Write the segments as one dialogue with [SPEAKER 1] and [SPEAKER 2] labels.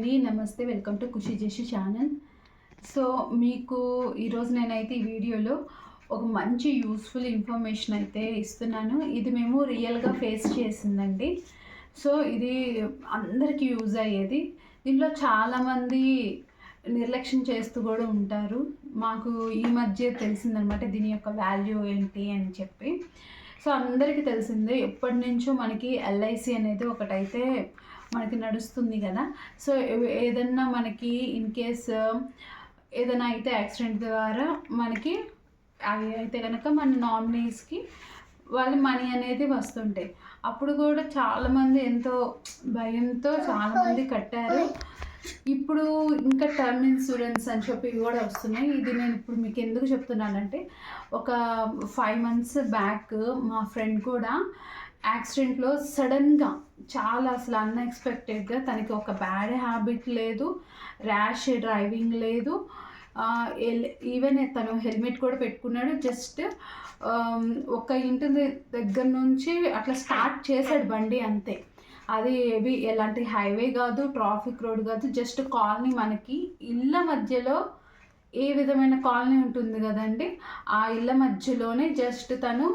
[SPEAKER 1] అండి. నమస్తే welcome to ఖుషి చేసి ఛానల్. సో మీకు ఈరోజు నేనైతే ఈ వీడియోలో ఒక మంచి యూస్ఫుల్ ఇన్ఫర్మేషన్ అయితే ఇస్తున్నాను. ఇది మేము రియల్గా ఫేస్ చేసిందండి. సో ఇది అందరికీ యూజ్ అయ్యేది. దీంట్లో చాలామంది నిర్లక్ష్యం చేస్తూ కూడా ఉంటారు. మాకు ఈ మధ్య తెలిసిందనమాట దీని యొక్క వాల్యూ ఏంటి అని చెప్పి. సో అందరికీ తెలిసిందే ఎప్పటి నుంచో మనకి ఎల్ఐసి అనేది ఒకటైతే మనకి నడుస్తుంది కదా. సో ఏదన్నా మనకి ఇన్ కేస్ ఏదైనా అయితే యాక్సిడెంట్ ద్వారా మనకి అవి అయితే కనుక మన నామినీస్కి వాళ్ళు మనీ అనేది వస్తుంటాయి. అప్పుడు కూడా చాలామంది ఎంతో భయంతో చాలామంది కట్టారు. ఇప్పుడు ఇంకా టర్మ్ ఇన్సూరెన్స్ అని చెప్పి కూడా వస్తున్నాయి. ఇది నేను ఇప్పుడు మీకు ఎందుకు చెప్తున్నానంటే ఒక ఫైవ్ మంత్స్ బ్యాక్ మా ఫ్రెండ్ కూడా యాక్సిడెంట్లో సడన్గా చాలా అసలు అన్ఎక్స్పెక్టెడ్గా తనకి ఒక బ్యాడ్ హ్యాబిట్ లేదు ర్యాష్ డ్రైవింగ్ లేదు. ఈవెన్ తను హెల్మెట్ కూడా పెట్టుకున్నాడు. జస్ట్ ఒక ఇంటి దగ్గర నుంచి అట్లా స్టార్ట్ చేశాడు బండి అంతే. అది ఏవి ఎలాంటి హైవే కాదు ట్రాఫిక్ రోడ్ కాదు జస్ట్ కాలనీ మనకి ఇళ్ళ మధ్యలో ఏ విధమైన కాలనీ ఉంటుంది కదండి? ఆ ఇళ్ళ మధ్యలోనే జస్ట్ తను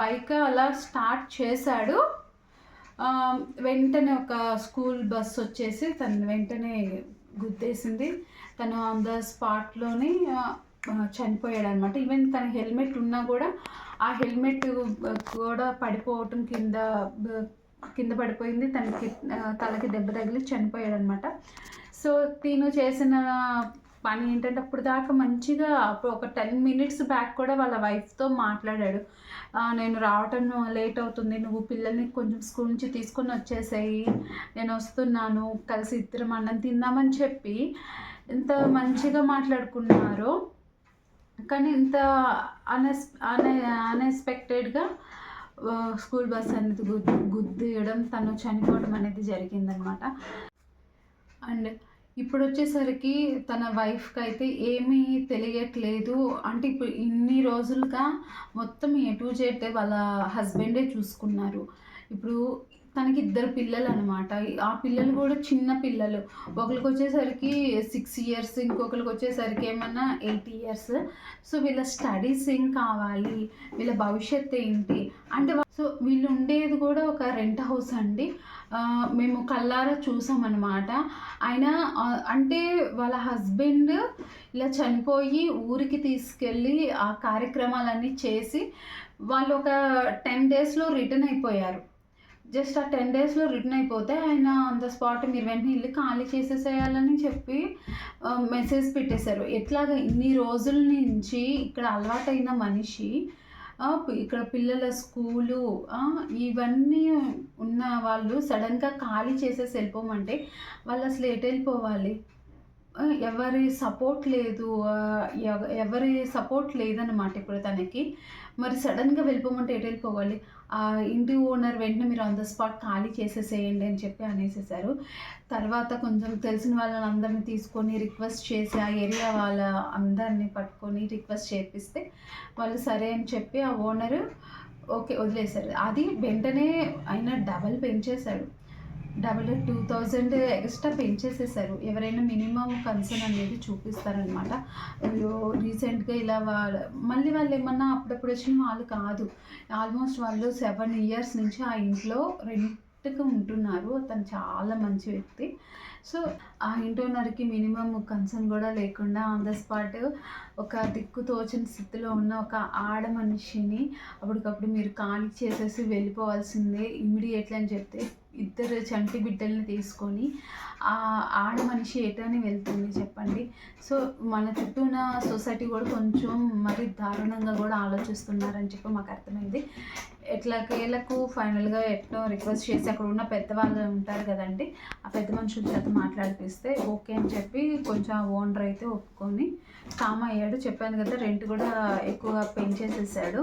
[SPEAKER 1] బైక్ అలా స్టార్ట్ చేశాడు. వెంటనే ఒక స్కూల్ బస్ వచ్చేసి తను వెంటనే గుద్దేసింది. తను ఆన్ ద స్పాట్లోనే చనిపోయాడు అనమాట ఈవెన్ తన హెల్మెట్ ఉన్నా కూడా ఆ హెల్మెట్ కూడా పడిపోవటం కింద కింద పడిపోయింది. తనకి తలకి దెబ్బ తగిలి చనిపోయాడు అనమాట సో తిను చేసిన పని ఏంటంటే అప్పుడు దాకా మంచిగా ఒక టెన్ మినిట్స్ బ్యాక్ కూడా వాళ్ళ వైఫ్తో మాట్లాడాడు. నేను రావటం లేట్ అవుతుంది. నువ్వు పిల్లల్ని కొంచెం స్కూల్ నుంచి తీసుకొని వచ్చేసాయి. నేను వస్తున్నాను. కలిసి ఇద్దరం అన్నం తిందామని చెప్పి ఎంత మంచిగా మాట్లాడుకున్నారు కానీ ఇంత అన్ఎస్ అన్ అన్ఎక్స్పెక్టెడ్గా స్కూల్ బస్ అనేది గుద్దు గుద్దేయడం తను చనిపోవడం అనేది జరిగిందనమాట అండ్ ఇప్పుడు వచ్చేసరికి తన వైఫ్కి అయితే ఏమీ తెలియట్లేదు. అంటే ఇప్పుడు ఇన్ని రోజులుగా మొత్తం ఏ టు జెడ్ వాళ్ళ హస్బెండే చూసుకున్నారు. ఇప్పుడు తనకి ఇద్దరు పిల్లలు అనమాట ఆ పిల్లలు కూడా చిన్న పిల్లలు. ఒకరికి వచ్చేసరికి సిక్స్ ఇయర్స్ ఇంకొకరికి వచ్చేసరికి ఏమన్నా ఎయిట్ ఇయర్స్ సో వీళ్ళ స్టడీస్ ఏం కావాలి? వీళ్ళ భవిష్యత్ ఏంటి? అంటే సో వీళ్ళు ఉండేది కూడా ఒక రెంట్ హౌస్ అండి. మేము కల్లారా చూసామన్నమాట ఆయన అంటే వాళ్ళ హస్బెండ్ ఇలా చనిపోయి ఊరికి తీసుకెళ్ళి ఆ కార్యక్రమాలన్నీ చేసి వాళ్ళు ఒక టెన్ డేస్లో రిటర్న్ అయిపోయారు. జస్ట్ ఆ టెన్ డేస్లో రిటర్న్ అయిపోతే ఆయన ఆన్ ద స్పాట్ మీరు వెంటనే ఇల్లు ఖాళీ చేసేసేయాలని చెప్పి మెసేజ్ పెట్టేశారు. ఎట్లాగా ఇన్ని రోజుల నుంచి ఇక్కడ అలవాటైన మనిషి ఇక్కడ పిల్లల స్కూలు ఇవన్నీ ఉన్న వాళ్ళు సడన్గా ఖాళీ చేసేసి వెళ్ళిపోమంటే వాళ్ళు అసలు ఎటు వెళ్ళిపోవాలి? ఎవరి సపోర్ట్ లేదు ఎవరి సపోర్ట్ లేదన్నమాట ఇప్పుడు తనకి. మరి సడన్గా వెళ్ళిపోమంటే ఎటు వెళ్ళిపోవాలి? ఇంటి ఓనర్ వెంటనే మీరు ఆన్ ద స్పాట్ ఖాళీ చేసేసేయండి అని చెప్పి అనేసేసారు తర్వాత కొంచెం తెలిసిన వాళ్ళని అందరినీ తీసుకొని రిక్వెస్ట్ చేసి ఆ ఏరియా వాళ్ళ అందరిని పట్టుకొని రిక్వెస్ట్ చేపిస్తే వాళ్ళు సరే అని చెప్పి ఆ ఓనరు ఓకే వదిలేశారు. అది వెంటనే ఆయన డబల్ పెంచేశాడు. డబల్ టూ థౌజండ్ ఎక్స్ట్రా పెంచేసేసారు. ఎవరైనా మినిమం కన్సర్న్ అనేది చూపిస్తారనమాట. అయ్యో రీసెంట్గా ఇలా వాళ్ళ మళ్ళీ వాళ్ళు ఏమన్నా అప్పుడప్పుడు వచ్చిన వాళ్ళు కాదు. ఆల్మోస్ట్ వాళ్ళు సెవెన్ ఇయర్స్ నుంచి ఆ ఇంట్లో రెంట్కి ఉంటున్నారు. అతను చాలా మంచి వ్యక్తి. సో ఆ ఇంటర్నర్కి మినిమం కన్సర్న్ కూడా లేకుండా ఆన్ ద స్పాట్ ఒక దిక్కు తోచని స్థితిలో ఉన్న ఒక ఆడ మనిషిని అప్పటికప్పుడు మీరు ఖాళీ చేసేసి వెళ్ళిపోవాల్సిందే ఇమ్మీడియట్లీ అని చెప్తే ఇద్దరు చంటి బిడ్డల్ని తీసుకొని ఆ ఆడ మనిషి ఎటని వెళ్తుంది చెప్పండి. సో మన చుట్టూ ఉన్న సొసైటీ కూడా కొంచెం మరి దారుణంగా కూడా ఆలోచిస్తున్నారని చెప్పి మాకు అర్థమైంది. ఎట్లాకేలకు ఫైనల్గా ఎట్లా రిక్వెస్ట్ చేసి అక్కడ ఉన్న పెద్దవాళ్ళు ఉంటారు కదండి పెద్ద మనుషుల చేత మాట్లాడిపిస్తే ఓకే అని చెప్పి కొంచెం ఓనర్ అయితే ఒప్పుకొని కామ్ అయ్యాడు. చెప్పాను కదా రెంట్ కూడా ఎక్కువ పెంచేసేసాడు.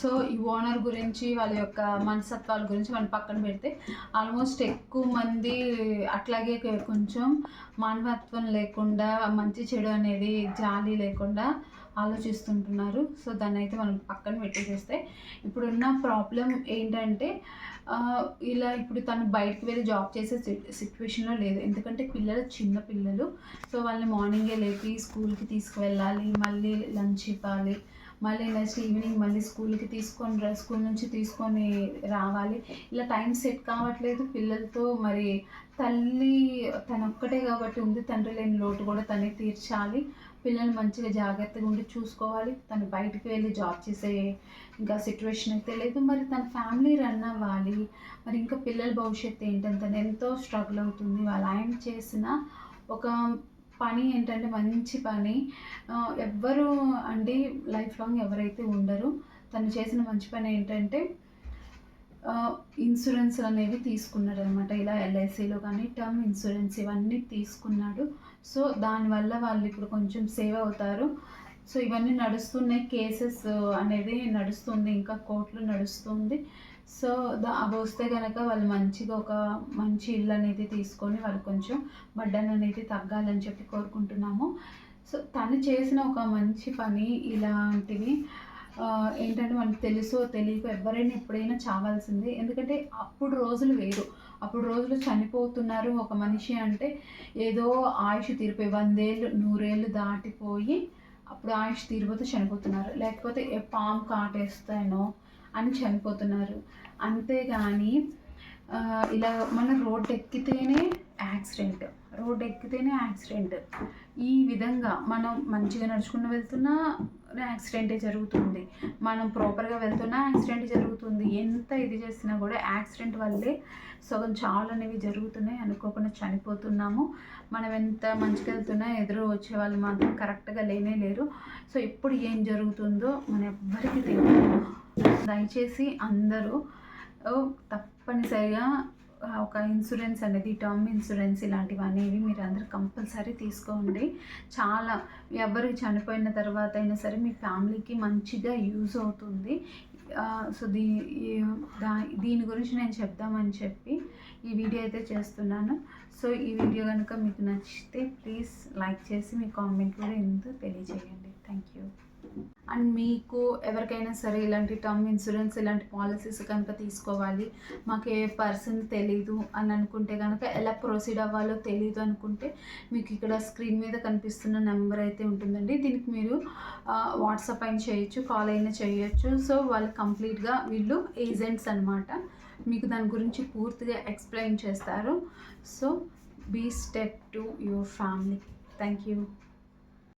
[SPEAKER 1] సో ఈ ఓనర్ గురించి వాళ్ళ యొక్క మనస్తత్వాల గురించి మనం పక్కన పెడితే ఆల్మోస్ట్ ఎక్కువ మంది అట్లాగే కొంచెం మానవత్వం లేకుండా మంచి చెడు అనేది జాలి లేకుండా ఆలోచిస్తుంటున్నారు. సో దాన్ని అయితే మనం పక్కన పెట్టేసేస్తే ఇప్పుడున్న ప్రాబ్లం ఏంటంటే ఇలా ఇప్పుడు తను బయటకు వెళ్ళి జాబ్ చేసే సిచ్యువేషన్లో లేదు. ఎందుకంటే పిల్లలు చిన్న పిల్లలు. సో వాళ్ళని మార్నింగే లేపి స్కూల్కి తీసుకువెళ్ళాలి మళ్ళీ లంచ్ ఇవ్వాలి మళ్ళీ నెక్స్ట్ ఈవినింగ్ మళ్ళీ స్కూల్కి తీసుకొని స్కూల్ నుంచి తీసుకొని రావాలి. ఇలా టైం సెట్ కావట్లేదు పిల్లలతో. మరి తల్లి తన ఒక్కటే కాబట్టి ఉంది తండ్రి లేని లోటు కూడా తనే తీర్చాలి. పిల్లల్ని మంచిగా జాగ్రత్తగా ఉండి చూసుకోవాలి. తను బయటికి వెళ్ళి జాబ్ చేసే ఇంకా సిచ్యువేషన్ అయితే లేదు. మరి తన ఫ్యామిలీ రన్ అవ్వాలి. మరి ఇంకా పిల్లల భవిష్యత్తు ఏంటంటే తను ఎంతో స్ట్రగుల్ అవుతుంది. వాళ్ళ ఆయన చేసిన ఒక పని ఏంటంటే మంచి పని. ఎవ్వరు అంటే లైఫ్ లాంగ్ ఎవరైతే ఉండరు. తను చేసిన మంచి పని ఏంటంటే ఇన్సూరెన్స్ అనేవి తీసుకున్నాడు అనమాట ఇలా ఎల్ఐసిలో కానీ టర్మ్ ఇన్సూరెన్స్ ఇవన్నీ తీసుకున్నాడు. సో దానివల్ల వాళ్ళు ఇప్పుడు కొంచెం సేవ్ అవుతారు. సో ఇవన్నీ నడుస్తున్నాయి కేసెస్ అనేది నడుస్తుంది. ఇంకా కోర్టులు నడుస్తుంది. సో దా అవి వస్తే కనుక వాళ్ళు మంచిగా ఒక మంచి ఇల్లు అనేది తీసుకొని వాళ్ళు కొంచెం బడ్డన్ అనేది తగ్గాలని చెప్పి కోరుకుంటున్నాము. సో తను చేసిన ఒక మంచి పని ఇలాంటివి ఏంటంటే మనకు తెలుసో తెలియక ఎవరైనా ఎప్పుడైనా చావాల్సిందే. ఎందుకంటే అప్పుడు రోజులు వేరు. అప్పుడు రోజులు చనిపోతున్నారు ఒక మనిషి అంటే ఏదో ఆయుష్ తీరిపోయి వందేళ్ళు నూరేళ్ళు దాటిపోయి అప్పుడు ఆయుష్ తీరిపోతే చనిపోతున్నారు. లేకపోతే ఏ పాము కాటేస్తానో అని చనిపోతున్నారు. అంతేగాని ఇలా మన రోడ్డు ఎక్కితేనే యాక్సిడెంట్. రోడ్డు ఎక్కితేనే యాక్సిడెంట్. ఈ విధంగా మనం మంచిగా నడుచుకుని వెళ్తున్నా యాక్సిడెంటే జరుగుతుంది. మనం ప్రాపర్గా వెళ్తున్నా యాక్సిడెంట్ జరుగుతుంది. ఎంత ఇది చేసినా కూడా యాక్సిడెంట్ వల్లే సగం చావులు అనేవి జరుగుతున్నాయి అనుకోకుండా చనిపోతున్నాము. మనం ఎంత మంచిగా వెళ్తున్నా ఎదురు వచ్చే వాళ్ళు మాత్రం కరెక్ట్గా లేనే లేరు. సో ఎప్పుడు ఏం జరుగుతుందో మన ఎవ్వరికి తెలియదు. దయచేసి అందరూ తప్పనిసరిగా ఒక ఇన్సూరెన్స్ అనేది టర్మ్ ఇన్సూరెన్స్ ఇలాంటివి అనేవి మీరు అందరూ కంపల్సరీ తీసుకోండి. చాలా ఎవరు చనిపోయిన తర్వాత అయినా సరే మీ ఫ్యామిలీకి మంచిగా యూజ్ అవుతుంది. సో దీ దా- దీని గురించి నేను చెప్దామని చెప్పి ఈ వీడియో అయితే చేస్తున్నాను. సో ఈ వీడియో కనుక మీకు నచ్చితే ప్లీజ్ లైక్ చేసి మీ కామెంట్ కూడా ఎందుకు తెలియజేయండి. Thank you. అండ్ మీకు ఎవరికైనా సరే ఇలాంటి టర్మ్ ఇన్సూరెన్స్ ఇలాంటి పాలసీస్ కనుక తీసుకోవాలి. మాకు ఏ పర్సన్ తెలీదు అని అనుకుంటే కనుక ఎలా ప్రొసీడ్ అవ్వాలో తెలీదు అనుకుంటే మీకు ఇక్కడ స్క్రీన్ మీద కనిపిస్తున్న నెంబర్ అయితే ఉంటుందండి. దీనికి మీరు వాట్సాప్ అయినా చేయొచ్చు కాల్ అయినా చేయొచ్చు. సో వాళ్ళు కంప్లీట్గా వీళ్ళు ఏజెంట్స్ అనమాట మీకు దాని గురించి పూర్తిగా ఎక్స్ప్లెయిన్ చేస్తారు. So be step to your family thank you